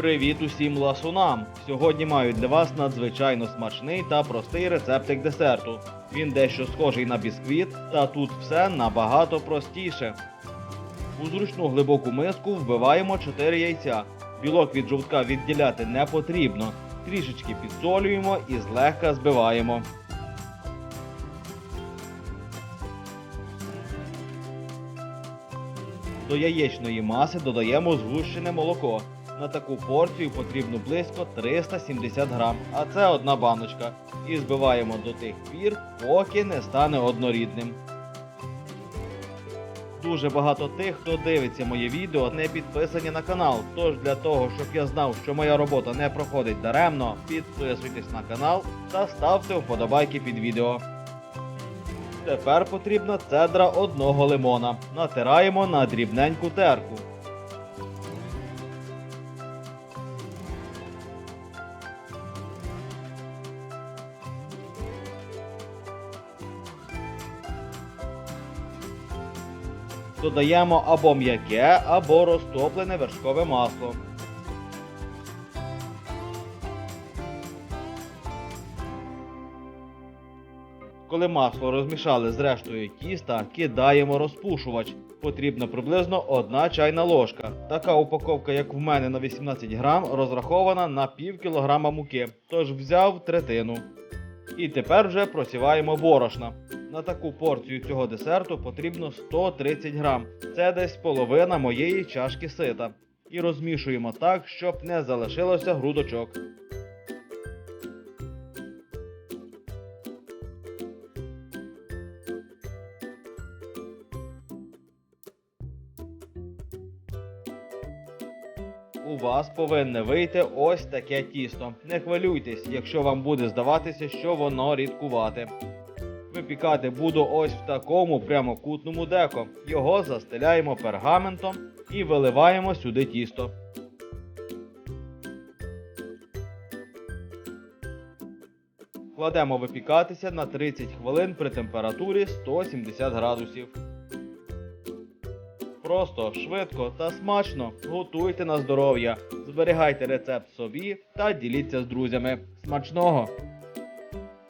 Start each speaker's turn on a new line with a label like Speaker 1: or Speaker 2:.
Speaker 1: Привіт усім ласунам! Сьогодні маю для вас надзвичайно смачний та простий рецептик десерту. Він дещо схожий на бісквіт, та тут все набагато простіше. У зручну глибоку миску вбиваємо 4 яйця. Білок від жовтка відділяти не потрібно. Трішечки підсолюємо і злегка збиваємо. До яєчної маси додаємо згущене молоко. На таку порцію потрібно близько 370 грам, а це одна баночка. І збиваємо до тих пір, поки не стане однорідним. Дуже багато тих, хто дивиться моє відео, не підписані на канал. Тож для того, щоб я знав, що моя робота не проходить даремно, підписуйтесь на канал та ставте вподобайки під відео. Тепер потрібна цедра одного лимона. Натираємо на дрібненьку терку. Додаємо або м'яке, або розтоплене вершкове масло. Коли масло розмішали з рештою тіста, кидаємо розпушувач. Потрібно приблизно 1 чайна ложка. Така упаковка, як в мене на 18 грам, розрахована на пів кілограма муки, тож взяв третину. І тепер вже просіваємо борошна. На таку порцію цього десерту потрібно 130 грам. Це десь половина моєї чашки сита. І розмішуємо так, щоб не залишилося грудочок. У вас повинне вийти ось таке тісто. Не хвилюйтесь, якщо вам буде здаватися, що воно рідкувате. Випікати буду ось в такому прямокутному деко. Його застеляємо пергаментом і виливаємо сюди тісто. Кладемо випікатися на 30 хвилин при температурі 170 градусів. Просто, швидко та смачно готуйте на здоров'я, зберігайте рецепт собі та діліться з друзями. Смачного!